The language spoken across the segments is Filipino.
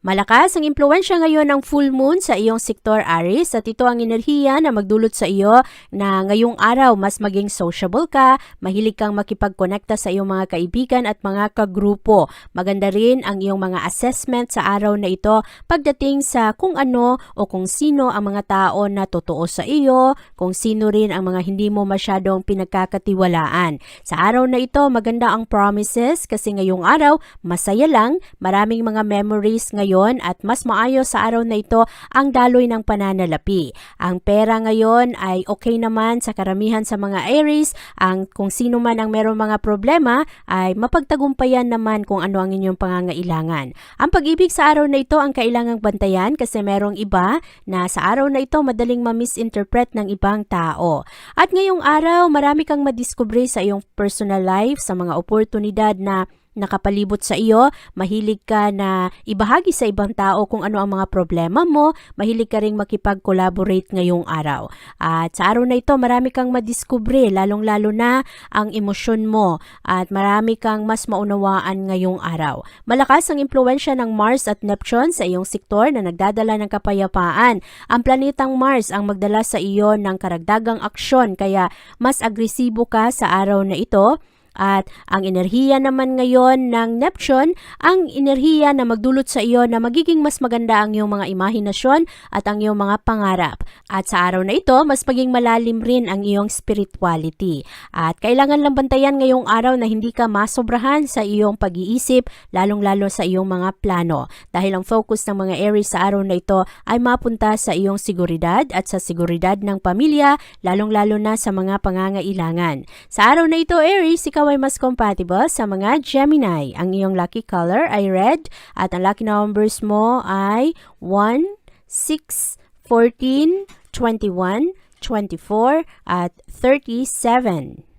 Malakas ang impluensya ngayon ng full moon sa iyong sektor Aries at ito ang enerhiya na magdulot sa iyo na ngayong araw mas maging sociable ka, mahilig kang makipagkonekta sa iyong mga kaibigan at mga kagrupo. Maganda rin ang iyong mga assessment sa araw na ito pagdating sa kung ano o kung sino ang mga tao na totoo sa iyo, kung sino rin ang mga hindi mo masyadong pinagkakatiwalaan. Sa araw na ito, maganda ang promises kasi ngayong araw, masaya lang, maraming mga memories ngayon at mas maayos sa araw na ito ang daloy ng pananalapi. Ang pera ngayon ay okay naman sa karamihan sa mga Aries. Ang kung sino man ang merong mga problema ay mapagtagumpayan naman kung ano ang inyong pangangailangan. Ang pag-ibig sa araw na ito ang kailangang bantayan kasi merong iba na sa araw na ito madaling ma-misinterpret ng ibang tao. At ngayong araw, marami kang madiskubre sa iyong personal life, sa mga oportunidad na nakapalibot sa iyo, mahilig ka na ibahagi sa ibang tao kung ano ang mga problema mo, mahilig ka ring makipag-collaborate ngayong araw. At sa araw na ito, marami kang madiskubre, lalong-lalo na ang emosyon mo at marami kang mas maunawaan ngayong araw. Malakas ang impluensya ng Mars at Neptune sa iyong sektor na nagdadala ng kapayapaan. Ang planetang Mars ang magdala sa iyo ng karagdagang aksyon kaya mas agresibo ka sa araw na ito at ang enerhiya naman ngayon ng Neptune, ang enerhiya na magdulot sa iyo na magiging mas maganda ang iyong mga imahinasyon at ang iyong mga pangarap. At sa araw na ito, mas maging malalim rin ang iyong spirituality. At kailangan lang bantayan ngayong araw na hindi ka masobrahan sa iyong pag-iisip, lalong-lalo sa iyong mga plano. Dahil ang focus ng mga Aries sa araw na ito ay mapunta sa iyong seguridad at sa seguridad ng pamilya, lalong-lalo na sa mga pangangailangan. Sa araw na ito, Aries, ikaw ay mas compatible sa mga Gemini. Ang iyong lucky color ay red at ang lucky numbers mo ay 1, 6, 14, 21, 24 at 37.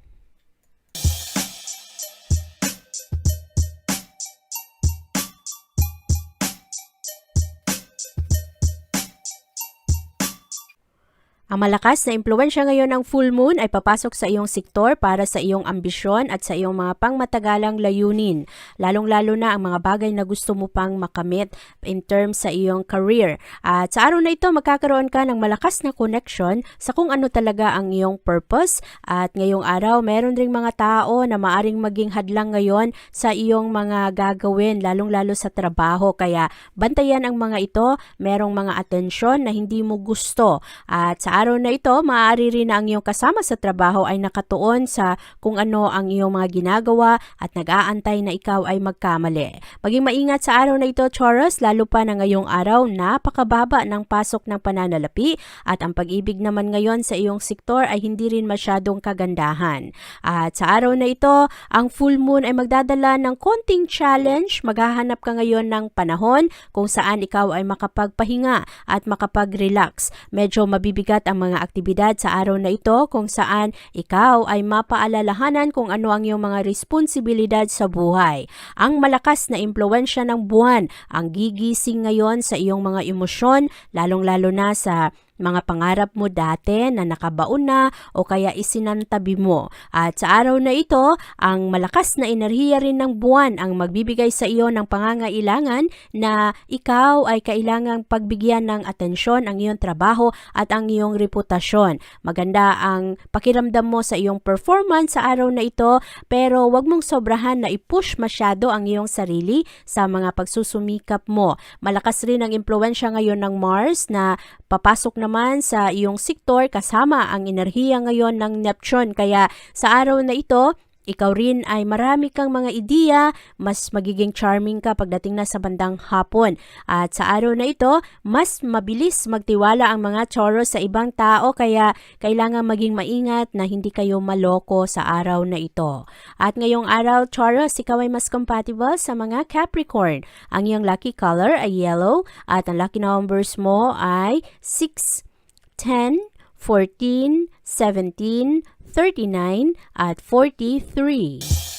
Ang malakas na impluensya ngayon ng full moon ay papasok sa iyong sektor para sa iyong ambisyon at sa iyong mga pangmatagalang layunin, lalong-lalo na ang mga bagay na gusto mo pang makamit in terms sa iyong career. At sa araw na ito, magkakaroon ka ng malakas na connection sa kung ano talaga ang iyong purpose at ngayong araw, meron ring mga tao na maaring maging hadlang ngayon sa iyong mga gagawin, lalong-lalo sa trabaho. Kaya bantayan ang mga ito, merong mga atensyon na hindi mo gusto. At sa araw na ito, maaari rin na ang iyong kasama sa trabaho ay nakatuon sa kung ano ang iyong mga ginagawa at nag-aantay na ikaw ay magkamali. Maging maingat sa araw na ito, Taurus, lalo pa na ngayong araw, napakababa ng pasok ng pananalapi at ang pag-ibig naman ngayon sa iyong sektor ay hindi rin masyadong kagandahan. At sa araw na ito, ang full moon ay magdadala ng konting challenge. Maghahanap ka ngayon ng panahon kung saan ikaw ay makapagpahinga at makapag-relax. Medyo mabibigat ang mga aktibidad sa araw na ito kung saan ikaw ay mapaalalahanan kung ano ang iyong mga responsibilidad sa buhay. Ang malakas na impluensya ng buwan ang gigising ngayon sa iyong mga emosyon, lalong-lalo na sa mga pangarap mo dati na nakabaon na o kaya isinantabi mo. At sa araw na ito, ang malakas na enerhiya rin ng buwan ang magbibigay sa iyo ng pangangailangan na ikaw ay kailangang pagbigyan ng atensyon ang iyong trabaho at ang iyong reputasyon. Maganda ang pakiramdam mo sa iyong performance sa araw na ito pero wag mong sobrahan na i-push masyado ang iyong sarili sa mga pagsusumikap mo. Malakas rin ang impluensya ngayon ng Mars na papasok naman sa iyong sektor kasama ang enerhiya ngayon ng Neptune. Kaya sa araw na ito, ikaw rin ay marami kang mga ideya, mas magiging charming ka pagdating na sa bandang hapon. At sa araw na ito, mas mabilis magtiwala ang mga Taurus sa ibang tao kaya kailangan maging maingat na hindi kayo maloko sa araw na ito. At ngayong araw, Taurus, ikaw ay mas compatible sa mga Capricorn. Ang iyong lucky color ay yellow at ang lucky numbers mo ay 6, 10, 14, 17, 39, at 43.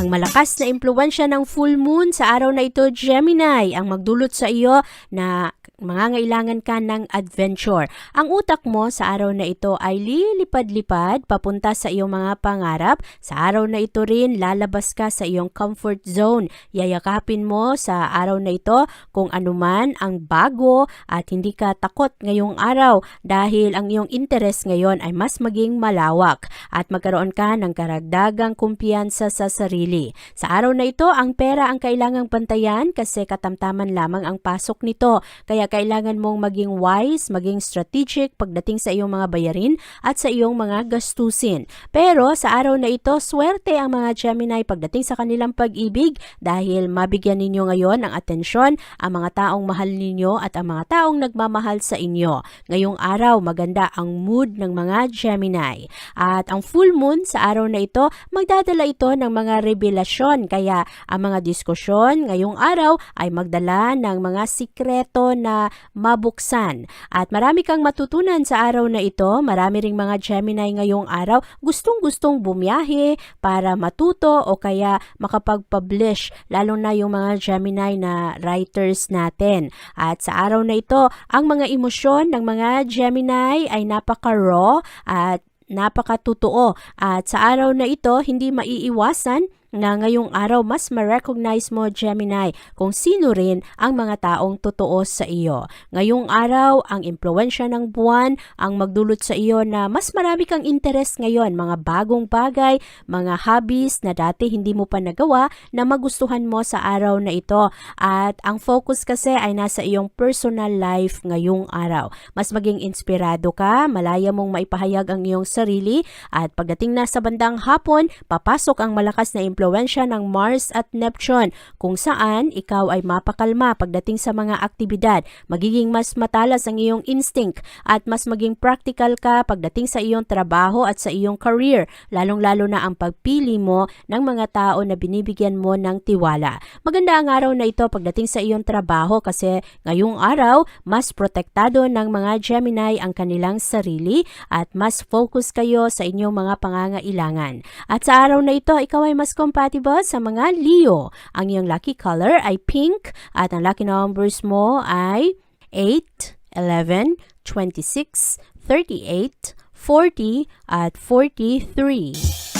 Ang malakas na impluensya ng full moon sa araw na ito, Gemini, ang magdulot sa iyo na mangangailangan ka ng adventure. Ang utak mo sa araw na ito ay lilipad-lipad papunta sa iyong mga pangarap. Sa araw na ito rin, lalabas ka sa iyong comfort zone. Yayakapin mo sa araw na ito kung anuman ang bago at hindi ka takot ngayong araw dahil ang iyong interest ngayon ay mas maging malawak at magkaroon ka ng karagdagang kumpiyansa sa sarili. Sa araw na ito, ang pera ang kailangang bantayan kasi katamtaman lamang ang pasok nito. Kaya kailangan mong maging wise, maging strategic pagdating sa iyong mga bayarin at sa iyong mga gastusin. Pero sa araw na ito, swerte ang mga Gemini pagdating sa kanilang pag-ibig dahil mabigyan ninyo ngayon ng atensyon ang mga taong mahal ninyo at ang mga taong nagmamahal sa inyo. Ngayong araw, maganda ang mood ng mga Gemini. At ang full moon sa araw na ito, magdadala ito ng mga revelasyon. Kaya ang mga diskusyon ngayong araw ay magdala ng mga sikreto na mabuksan. At marami kang matutunan sa araw na ito. Marami ring mga Gemini ngayong araw gustong-gustong bumiyahe para matuto o kaya makapag-publish. Lalo na yung mga Gemini na writers natin. At sa araw na ito, ang mga emosyon ng mga Gemini ay napaka-raw at napakatotoo. At sa araw na ito, hindi maiiwasan na ngayong araw mas ma-recognize mo Gemini kung sino rin ang mga taong totoo sa iyo. Ngayong araw, ang impluensya ng buwan ang magdulot sa iyo na mas marami kang interest ngayon, mga bagong bagay, mga hobbies na dati hindi mo pa nagawa na magustuhan mo sa araw na ito. At ang focus kasi ay nasa iyong personal life ngayong araw. Mas maging inspirado ka, malaya mong maipahayag ang iyong sarili at pagdating na sa bandang hapon, papasok ang malakas na impluensya ng Mars at Neptune kung saan ikaw ay mapakalma pagdating sa mga aktibidad. Magiging mas matalas ang iyong instinct at mas maging practical ka pagdating sa iyong trabaho at sa iyong career, lalong-lalo na ang pagpili mo ng mga tao na binibigyan mo ng tiwala. Maganda ang araw na ito pagdating sa iyong trabaho kasi ngayong araw, mas protektado ng mga Gemini ang kanilang sarili at mas focus kayo sa inyong mga pangangailangan. At sa araw na ito, ikaw ay mas compatible sa mga Leo. Ang iyong lucky color ay pink at ang lucky numbers mo ay 8, 11, 26, 38, 40 at 43.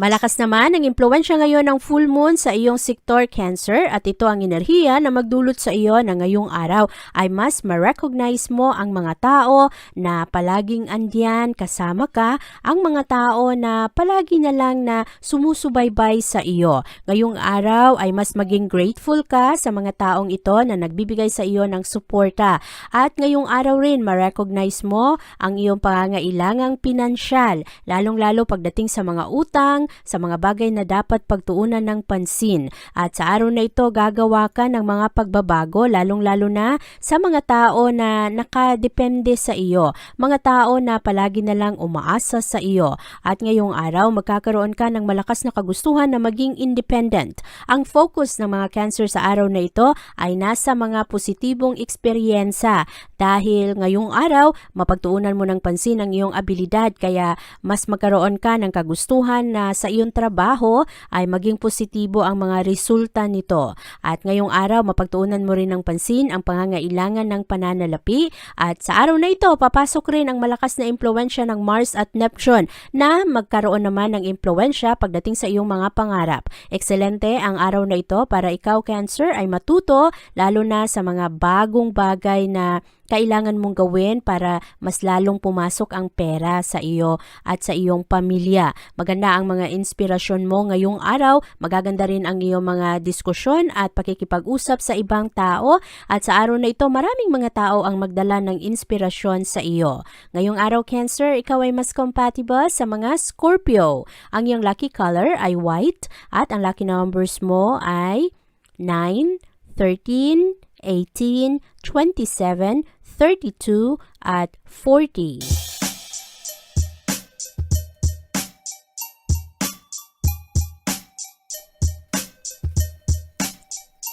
Malakas naman ang impluensya ngayon ng full moon sa iyong sektor Cancer at ito ang enerhiya na magdulot sa iyo na ngayong araw ay mas ma-recognize mo ang mga tao na palaging andyan kasama ka, ang mga tao na palagi na lang na sumusubaybay sa iyo. Ngayong araw ay mas maging grateful ka sa mga taong ito na nagbibigay sa iyo ng suporta at ngayong araw rin ma-recognize mo ang iyong pangangailangang pinansyal, lalong-lalo pagdating sa mga utang, sa mga bagay na dapat pagtuunan ng pansin. At sa araw na ito, gagawa ka ng mga pagbabago, lalong-lalo na sa mga tao na nakadepende sa iyo. Mga tao na palagi na lang umaasa sa iyo. At ngayong araw, magkakaroon ka ng malakas na kagustuhan na maging independent. Ang focus ng mga cancer sa araw na ito ay nasa mga positibong eksperyensa dahil ngayong araw, mapagtuunan mo ng pansin ang iyong abilidad kaya mas magkaroon ka ng kagustuhan na sa iyong trabaho ay maging positibo ang mga resulta nito. At ngayong araw, mapagtuunan mo rin ng pansin ang pangangailangan ng pananalapi at sa araw na ito, papasok rin ang malakas na impluensya ng Mars at Neptune na magkaroon naman ng impluensya pagdating sa iyong mga pangarap. Ekselente ang araw na ito para ikaw, Cancer, ay matuto lalo na sa mga bagong bagay na kailangan mong gawin para mas lalong pumasok ang pera sa iyo at sa iyong pamilya. Maganda ang mga inspirasyon mo ngayong araw, magaganda rin ang iyong mga diskusyon at pakikipag-usap sa ibang tao at sa araw na ito maraming mga tao ang magdala ng inspirasyon sa iyo. Ngayong araw Cancer, ikaw ay mas compatible sa mga Scorpio. Ang iyong lucky color ay white at ang lucky numbers mo ay 9, 13, 18, 27, 32 at 40.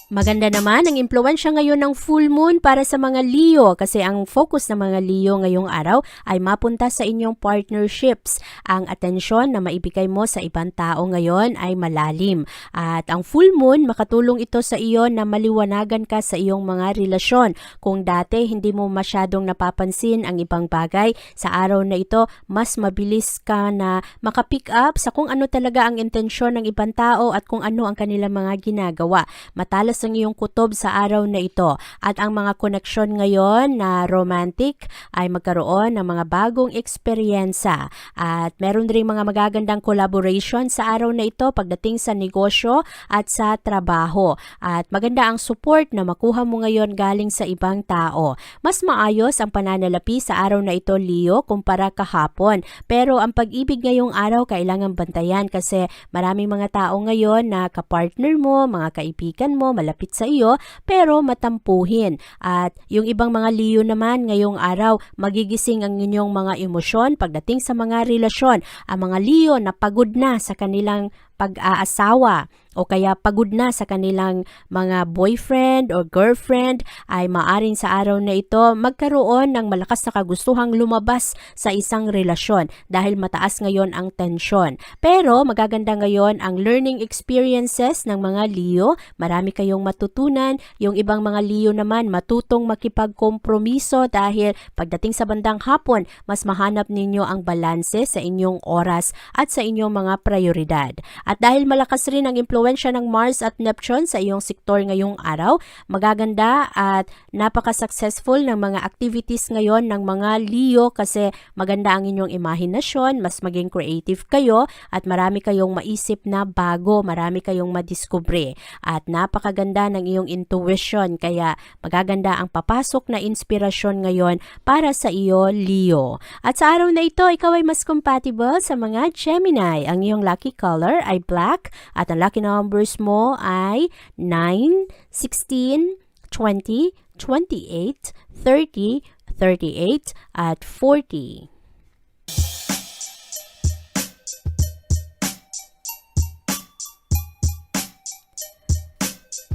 Maganda naman ang impluensya ngayon ng full moon para sa mga Leo kasi ang focus ng mga Leo ngayong araw ay mapunta sa inyong partnerships. Ang atensyon na maibigay mo sa ibang tao ngayon ay malalim. At ang full moon, makatulong ito sa iyo na maliwanagan ka sa iyong mga relasyon. Kung dati hindi mo masyadong napapansin ang ibang bagay, sa araw na ito, mas mabilis ka na makapick up sa kung ano talaga ang intensyon ng ibang tao at kung ano ang kanilang mga ginagawa. Matalas ang iyong kutob sa araw na ito. At ang mga koneksyon ngayon na romantic ay magkaroon ng mga bagong eksperyensa. At meron rin mga magagandang collaboration sa araw na ito pagdating sa negosyo at sa trabaho. At maganda ang support na makuha mo ngayon galing sa ibang tao. Mas maayos ang pananalapi sa araw na ito Leo kumpara kahapon. Pero ang pag-ibig ngayong araw kailangan bantayan kasi maraming mga tao ngayon na kapartner mo, mga kaibigan mo, malapit sa iyo pero matampuhin. At yung ibang mga Leo naman ngayong araw magigising ang inyong mga emosyon pagdating sa mga relasyon. Ang mga Leo na pagod na sa kanilang pag-aasawa o kaya pagod na sa kanilang mga boyfriend or girlfriend ay maaring sa araw na ito magkaroon ng malakas na kagustuhang lumabas sa isang relasyon dahil mataas ngayon ang tensyon. Pero magaganda ngayon ang learning experiences ng mga Leo. Marami kayong matutunan. Yung ibang mga Leo naman matutong makipagkompromiso dahil pagdating sa bandang hapon, mas mahanap ninyo ang balanse sa inyong oras at sa inyong mga prioridad. At dahil malakas rin ang impluensya ng Mars at Neptune sa iyong sektor ngayong araw, magaganda at napaka-successful ng mga activities ngayon ng mga Leo kasi maganda ang inyong imahinasyon, mas maging creative kayo at marami kayong maisip na bago, marami kayong madiskubre at napakaganda ng iyong intuition kaya magaganda ang papasok na inspirasyon ngayon para sa iyo Leo. At sa araw na ito, ikaw ay mas compatible sa mga Gemini. Ang iyong lucky color ay black at ang lucky numbers mo ay 9, 16, 20, 28, 30, 38 at 40.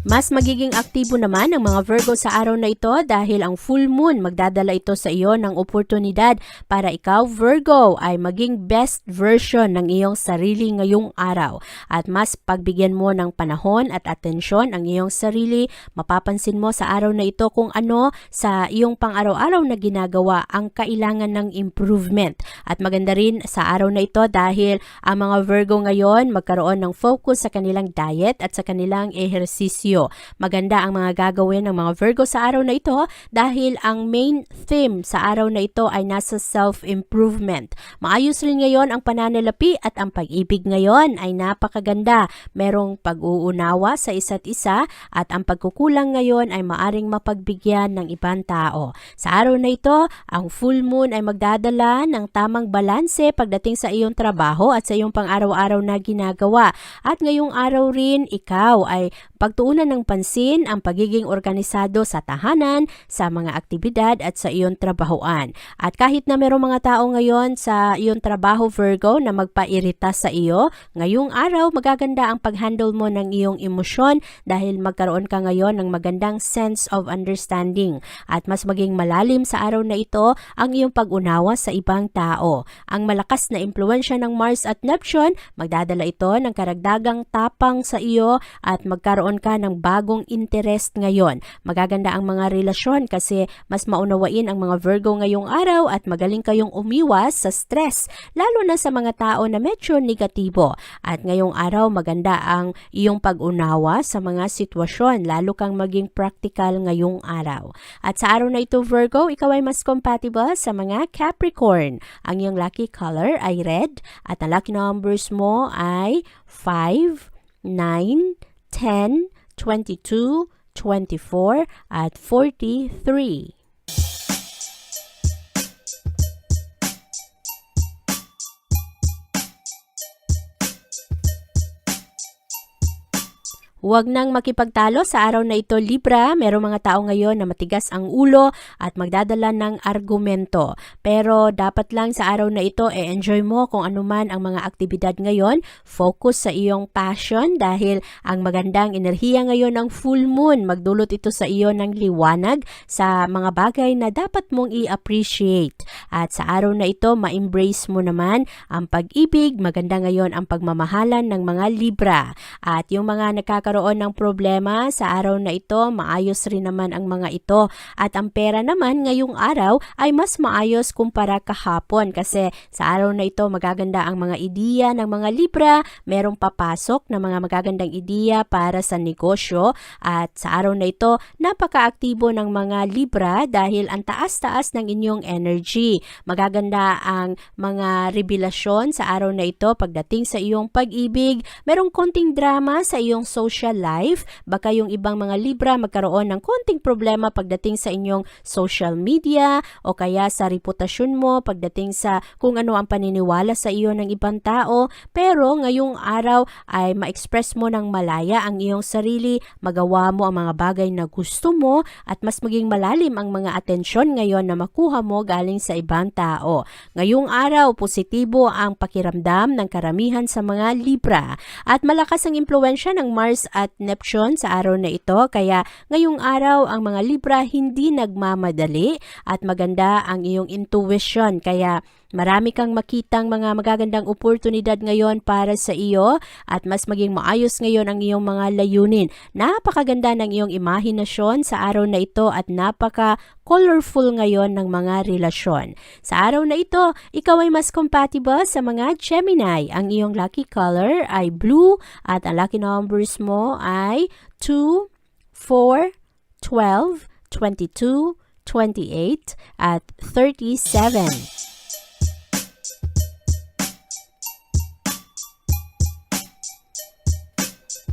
Mas magiging aktibo naman ang mga Virgo sa araw na ito dahil ang full moon magdadala ito sa iyo ng oportunidad para ikaw Virgo ay maging best version ng iyong sarili ngayong araw. At mas pagbigyan mo ng panahon at atensyon ang iyong sarili, mapapansin mo sa araw na ito kung ano sa iyong pang-araw-araw na ginagawa ang kailangan ng improvement. At maganda rin sa araw na ito dahil ang mga Virgo ngayon magkaroon ng focus sa kanilang diet at sa kanilang ehersisyo iyo. Maganda ang mga gagawin ng mga Virgo sa araw na ito dahil ang main theme sa araw na ito ay nasa self-improvement. Maayos rin ngayon ang pananalapi at ang pag-ibig ngayon ay napakaganda. Merong pag-uunawa sa isa't isa at ang pagkukulang ngayon ay maaring mapagbigyan ng ibang tao. Sa araw na ito, ang full moon ay magdadala ng tamang balanse pagdating sa iyong trabaho at sa iyong pang-araw-araw na ginagawa. At ngayong araw rin, ikaw ay pagtuunan ng pansin ang pagiging organisado sa tahanan, sa mga aktibidad at sa iyong trabahoan. At kahit na merong mga tao ngayon sa iyong trabaho Virgo na magpairita sa iyo, ngayong araw magaganda ang pag-handle mo ng iyong emosyon dahil magkaroon ka ngayon ng magandang sense of understanding at mas maging malalim sa araw na ito ang iyong pag-unawa sa ibang tao. Ang malakas na impluensya ng Mars at Neptune, magdadala ito ng karagdagang tapang sa iyo at magkaroon ka ng bagong interest ngayon. Magaganda ang mga relasyon kasi mas maunawain ang mga Virgo ngayong araw at magaling kayong umiwas sa stress, lalo na sa mga tao na medyo negatibo. At ngayong araw maganda ang iyong pag-unawa sa mga sitwasyon, lalo kang maging practical ngayong araw. At sa araw na ito Virgo, ikaw ay mas compatible sa mga Capricorn. Ang iyong lucky color ay red at ang lucky numbers mo ay 5, 9, 10, 22, 24 at 43. Huwag nang makipagtalo sa araw na ito, Libra. Merong mga tao ngayon na matigas ang ulo at magdadala ng argumento. Pero dapat lang sa araw na ito, e-enjoy mo kung anuman ang mga aktibidad ngayon. Focus sa iyong passion dahil ang magandang enerhiya ngayon ng full moon, magdulot ito sa iyo ng liwanag sa mga bagay na dapat mong i-appreciate. At sa araw na ito, ma-embrace mo naman ang pag-ibig. Maganda ngayon ang pagmamahalan ng mga Libra. At yung mga nakakaroon ng problema sa araw na ito, maayos rin naman ang mga ito. At ang pera naman ngayong araw ay mas maayos kumpara kahapon kasi sa araw na ito magaganda ang mga ideya ng mga Libra, merong papasok na mga magagandang ideya para sa negosyo at sa araw na ito napakaaktibo ng mga Libra dahil ang taas-taas ng inyong energy. Magaganda ang mga revelasyon sa araw na ito pagdating sa iyong pag-ibig. Merong konting drama sa iyong social life. Baka yung ibang mga Libra magkaroon ng konting problema pagdating sa inyong social media o kaya sa reputasyon mo pagdating sa kung ano ang paniniwala sa iyo ng ibang tao. Pero ngayong araw ay ma-express mo ng malaya ang iyong sarili, magawa mo ang mga bagay na gusto mo at mas maging malalim ang mga atensyon ngayon na makuha mo galing sa ibang tao. Ngayong araw, positibo ang pakiramdam ng karamihan sa mga Libra at malakas ang impluensya ng Mars at Neptune sa araw na ito. Kaya ngayong araw ang mga Libra hindi nagmamadali at maganda ang iyong intuition. Kaya Marami kang makitang mga magagandang oportunidad ngayon para sa iyo at mas maging maayos ngayon ang iyong mga layunin. Napakaganda ng iyong imahinasyon sa araw na ito at napaka-colorful ngayon ng mga relasyon. Sa araw na ito, ikaw ay mas compatible sa mga Gemini. Ang iyong lucky color ay blue at ang lucky numbers mo ay 2, 4, 12, 22, 28 at 37.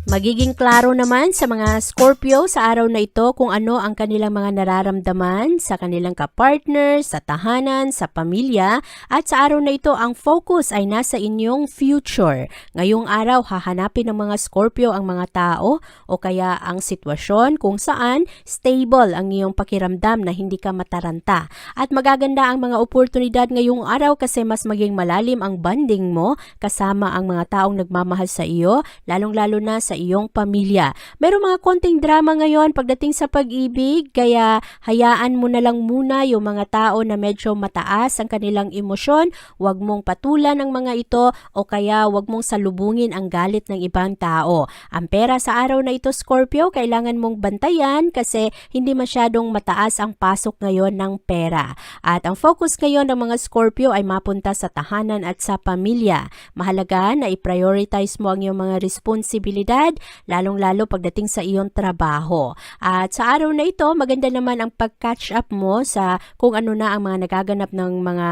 Magiging klaro naman sa mga Scorpio sa araw na ito kung ano ang kanilang mga nararamdaman sa kanilang kapartner, sa tahanan, sa pamilya at sa araw na ito ang focus ay nasa inyong future. Ngayong araw hahanapin ng mga Scorpio ang mga tao o kaya ang sitwasyon kung saan stable ang iyong pakiramdam na hindi ka mataranta. At magaganda ang mga oportunidad ngayong araw kasi mas maging malalim ang bonding mo kasama ang mga taong nagmamahal sa iyo, lalong-lalo na sa iyong pamilya. Meron mga konting drama ngayon pagdating sa pag-ibig, kaya hayaan mo na lang muna yung mga tao na medyo mataas ang kanilang emosyon. Huwag mong patulan ang mga ito o kaya huwag mong salubungin ang galit ng ibang tao. Ang pera sa araw na ito, Scorpio, kailangan mong bantayan kasi hindi masyadong mataas ang pasok ngayon ng pera. At ang focus ngayon ng mga Scorpio ay mapunta sa tahanan at sa pamilya. Mahalaga na i-prioritize mo ang iyong mga responsibilidad seguridad, lalong-lalo pagdating sa iyong trabaho. At sa araw na ito, maganda naman ang pag-catch up mo sa kung ano na ang mga nagaganap ng mga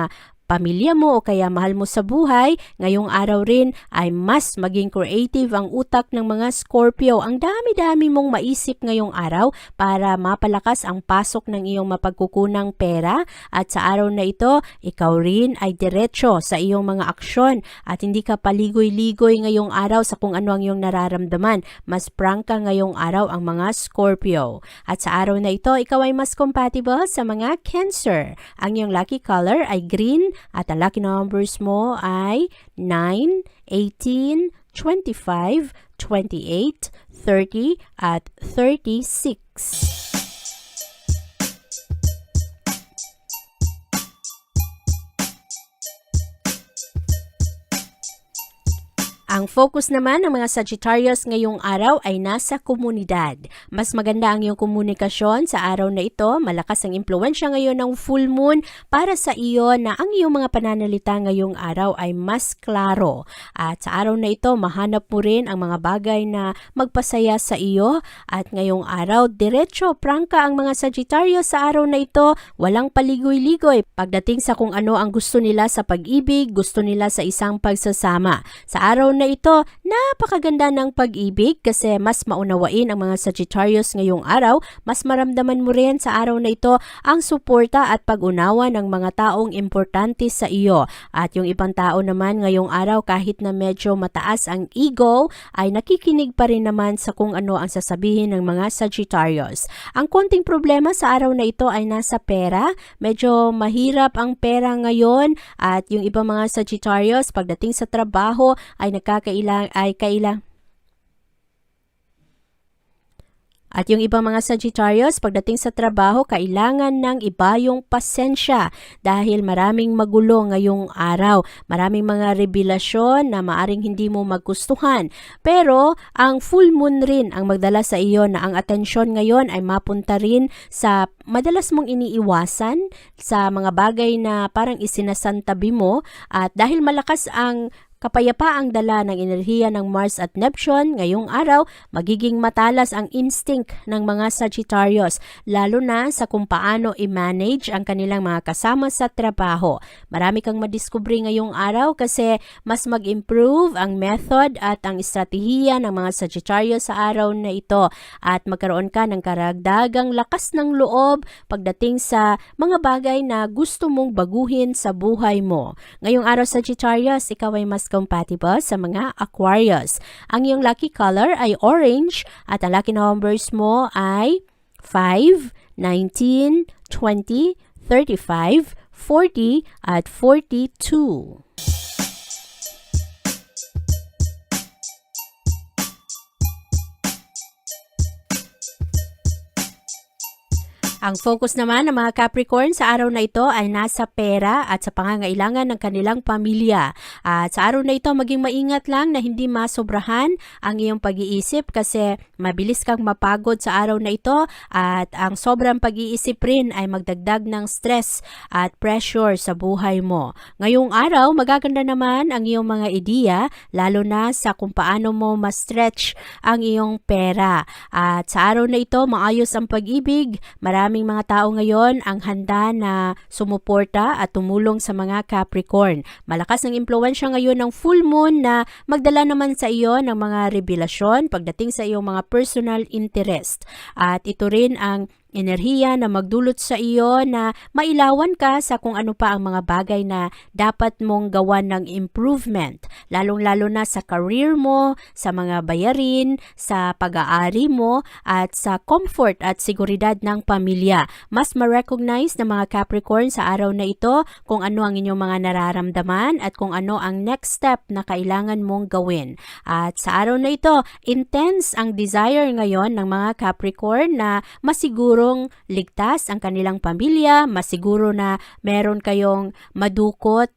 pamilya mo o kaya mahal mo sa buhay, ngayong araw rin ay mas maging creative ang utak ng mga Scorpio. Ang dami-dami mong maisip ngayong araw para mapalakas ang pasok ng iyong mapagkukunang pera at sa araw na ito, ikaw rin ay diretso sa iyong mga aksyon at hindi ka paligoy-ligoy ngayong araw sa kung ano ang iyong nararamdaman. Mas prangka ngayong araw ang mga Scorpio. At sa araw na ito, ikaw ay mas compatible sa mga Cancer. Ang iyong lucky color ay green at ang lucky numbers mo ay 9, 18, 25, 28, 30 at 36. Ang focus naman ng mga Sagittarius ngayong araw ay nasa komunidad. Mas maganda ang iyong komunikasyon sa araw na ito. Malakas ang impluensya ngayon ng full moon para sa iyo na ang iyong mga pananalita ngayong araw ay mas klaro. At sa araw na ito, mahanap mo rin ang mga bagay na magpasaya sa iyo. At ngayong araw, diretso, prangka ang mga Sagittarius sa araw na ito. Walang paligoy-ligoy pagdating sa kung ano ang gusto nila sa pag-ibig, gusto nila sa isang pagsasama. Sa araw na ito, napakaganda ng pag-ibig kasi mas maunawain ang mga Sagittarius ngayong araw, mas maramdaman mo rin sa araw na ito ang suporta at pag-unawa ng mga taong importante sa iyo. At yung ibang tao naman ngayong araw kahit na medyo mataas ang ego, ay nakikinig pa rin naman sa kung ano ang sasabihin ng mga Sagittarius. Ang konting problema sa araw na ito ay nasa pera. Medyo mahirap ang pera ngayon at yung ibang mga Sagittarius pagdating sa trabaho ay nagkakailang ay kailang At yung ibang mga Sagittarius, pagdating sa trabaho, kailangan ng iba yung pasensya dahil maraming magulo ngayong araw. Maraming mga revelasyon na maaring hindi mo magustuhan. Pero ang full moon rin ang magdala sa iyo na ang atensyon ngayon ay mapunta rin sa madalas mong iniiwasan sa mga bagay na parang isinasantabi mo at dahil malakas ang Kapayapaang dala ng enerhiya ng Mars at Neptune ngayong araw, magiging matalas ang instinct ng mga Sagittarius, lalo na sa kung paano i-manage ang kanilang mga kasama sa trabaho. Marami kang madiskubre ngayong araw kasi mas mag-improve ang method at ang estratehiya ng mga Sagittarius sa araw na ito at magkaroon ka ng karagdagang lakas ng loob pagdating sa mga bagay na gusto mong baguhin sa buhay mo. Ngayong araw Sagittarius, ikaw ay mas compatible sa mga Aquarius. Ang iyong lucky color ay orange at ang lucky numbers mo ay 5, 19, 20, 35, 40 at 42. Ang focus naman ng mga Capricorn sa araw na ito ay nasa pera at sa pangangailangan ng kanilang pamilya. At sa araw na ito, maging maingat lang na hindi masobrahan ang iyong pag-iisip kasi mabilis kang mapagod sa araw na ito at ang sobrang pag-iisip rin ay magdagdag ng stress at pressure sa buhay mo. Ngayong araw, magaganda naman ang iyong mga ideya lalo na sa kung paano mo ma-stretch ang iyong pera. At sa araw na ito, maayos ang pag-ibig, maraming mga tao ngayon ang handa na sumuporta at tumulong sa mga Capricorn. Malakas ang impluensya ngayon ng full moon na magdala naman sa iyo ng mga revelasyon pagdating sa iyong mga personal interest. At ito rin ang enerhiya na magdulot sa iyo na mailawan ka sa kung ano pa ang mga bagay na dapat mong gawan ng improvement. Lalong-lalo na sa career mo, sa mga bayarin, sa pag-aari mo, at sa comfort at seguridad ng pamilya. Mas ma-recognize ng mga Capricorn sa araw na ito kung ano ang inyong mga nararamdaman at kung ano ang next step na kailangan mong gawin. At sa araw na ito, intense ang desire ngayon ng mga Capricorn na masiguro masigurong ligtas ang kanilang pamilya, masiguro na meron kayong madukot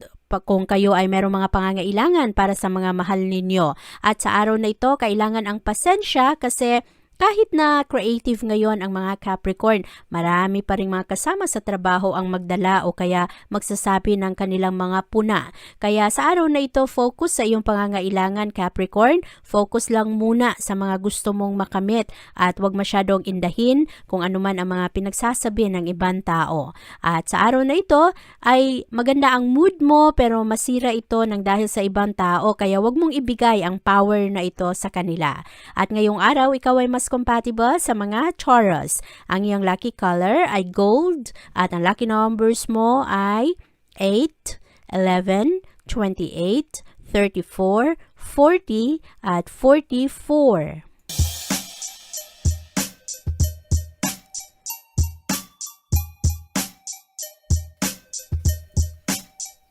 kung kayo ay merong mga pangangailangan para sa mga mahal ninyo. At sa araw na ito, kailangan ang pasensya kasi Kahit na creative ngayon ang mga Capricorn, marami pa rin mga kasama sa trabaho ang magdala o kaya magsasabi ng kanilang mga puna. Kaya sa araw na ito, focus sa iyong pangangailangan Capricorn. Focus lang muna sa mga gusto mong makamit at huwag masyadong indahin kung ano man ang mga pinagsasabi ng ibang tao. At sa araw na ito ay maganda ang mood mo pero masira ito ng dahil sa ibang tao kaya huwag mong ibigay ang power na ito sa kanila. At ngayong araw, ikaw ay mas compatible sa mga Taurus. Ang iyong lucky color ay gold at ang lucky numbers mo ay 8, 11, 28, 34, 40 at 44.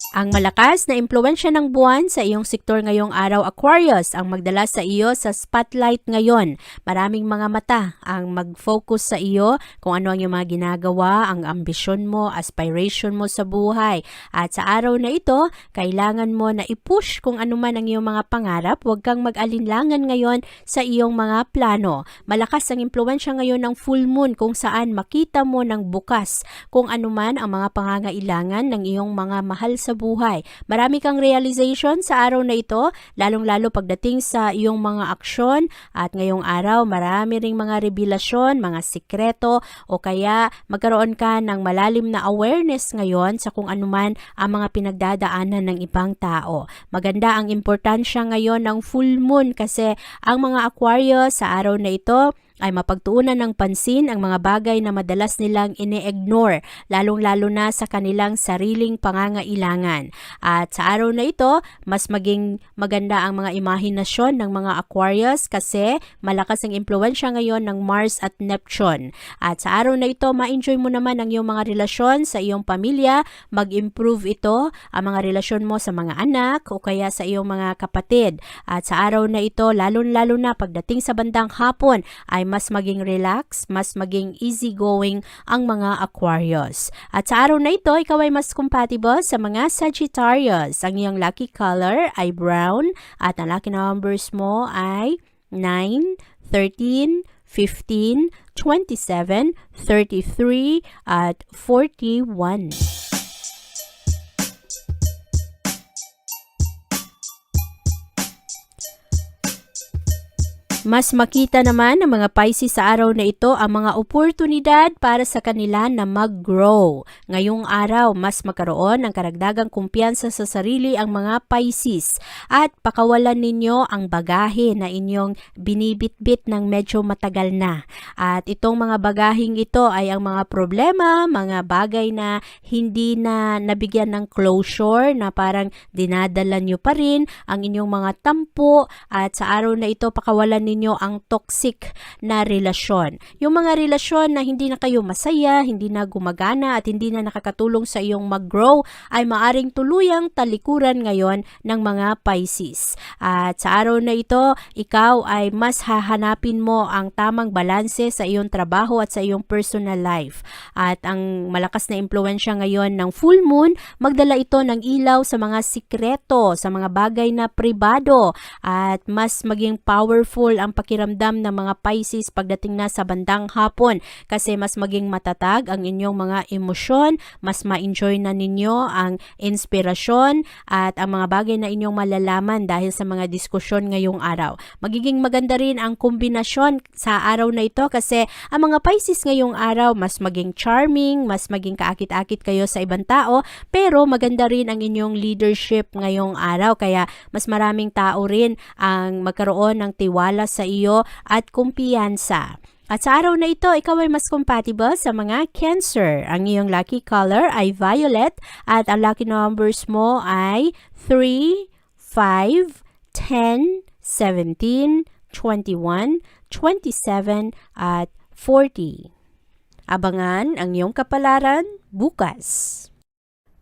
Ang malakas na impluensya ng buwan sa iyong sektor ngayong araw Aquarius ang magdala sa iyo sa spotlight ngayon. Maraming mga mata ang mag-focus sa iyo kung ano ang iyong mga ginagawa, ang ambisyon mo, aspiration mo sa buhay. At sa araw na ito, kailangan mo na i-push kung ano man ang iyong mga pangarap. Huwag kang mag-alinlangan ngayon sa iyong mga plano. Malakas ang impluensya ngayon ng full moon kung saan makita mo ng bukas kung ano man ang mga pangangailangan ng iyong mga mahal sa buhay. Marami kang realization sa araw na ito, lalong-lalo pagdating sa iyong mga aksyon at ngayong araw marami ring mga revelasyon, mga sikreto o kaya magkaroon ka ng malalim na awareness ngayon sa kung anuman ang mga pinagdadaanan ng ibang tao. Maganda ang importansya ngayon ng full moon kasi ang mga Aquarius sa araw na ito ay mapagtuunan ng pansin ang mga bagay na madalas nilang ine-ignore, lalong-lalo na sa kanilang sariling pangangailangan. At sa araw na ito, mas maging maganda ang mga imahinasyon ng mga Aquarius kasi malakas ang impluensya ngayon ng Mars at Neptune. At sa araw na ito, ma-enjoy mo naman ang iyong mga relasyon sa iyong pamilya, mag-improve ito ang mga relasyon mo sa mga anak o kaya sa iyong mga kapatid. At sa araw na ito, lalong-lalo na pagdating sa bandang hapon, ay mas maging relax, mas maging easygoing ang mga Aquarius. At sa araw na ito, ikaw ay mas compatible sa mga Sagittarius. Ang iyong lucky color ay brown at ang lucky numbers mo ay 9, 13, 15, 27, 33 at 41. Mas makita naman ng mga Pisces sa araw na ito ang mga oportunidad para sa kanila na mag-grow. Ngayong araw, mas magkaroon ng karagdagang kumpiyansa sa sarili ang mga Pisces at pakawalan ninyo ang bagahe na inyong binibitbit ng medyo matagal na. At itong mga bagaheng ito ay ang mga problema, mga bagay na hindi na nabigyan ng closure na parang dinadala nyo pa rin ang inyong mga tampo at sa araw na ito pakawalan ninyo ang toxic na relasyon. Yung mga relasyon na hindi na kayo masaya, hindi na gumagana at hindi na nakakatulong sa iyong mag-grow ay maaring tuluyang talikuran ngayon ng mga Pisces. At sa araw na ito, ikaw ay mas hahanapin mo ang tamang balanse sa iyong trabaho at sa iyong personal life. At ang malakas na impluensya ngayon ng full moon, magdala ito ng ilaw sa mga sikreto, sa mga bagay na pribado at mas maging powerful ang pakiramdam ng mga Pisces pagdating na sa bandang hapon kasi mas maging matatag ang inyong mga emosyon, mas ma-enjoy na ninyo ang inspirasyon at ang mga bagay na inyong malalaman dahil sa mga diskusyon ngayong araw. Magiging maganda rin ang kombinasyon sa araw na ito kasi ang mga Pisces ngayong araw mas maging charming, mas maging kaakit-akit kayo sa ibang tao, pero maganda rin ang inyong leadership ngayong araw kaya mas maraming tao rin ang magkaroon ng tiwala sa iyo at kumpiyansa. At sa araw na ito, ikaw ay mas compatible sa mga Cancer. Ang iyong lucky color ay violet at ang lucky numbers mo ay 3, 5, 10, 17, 21, 27 at 40. Abangan ang iyong kapalaran bukas.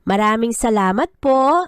Maraming salamat po.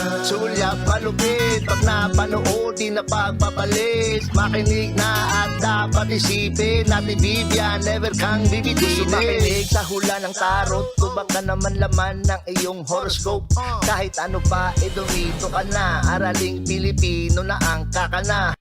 Una Sulyap malupit Pag napanood di na pagpapalit Makinig na at dapat isipin Natin bibya never kang bibitinin Gusto makinig sa hula ng tarot Tubak ka naman laman ng iyong horoscope. Kahit ano pa, eh dumito ka na. Araling Pilipino na ang kakana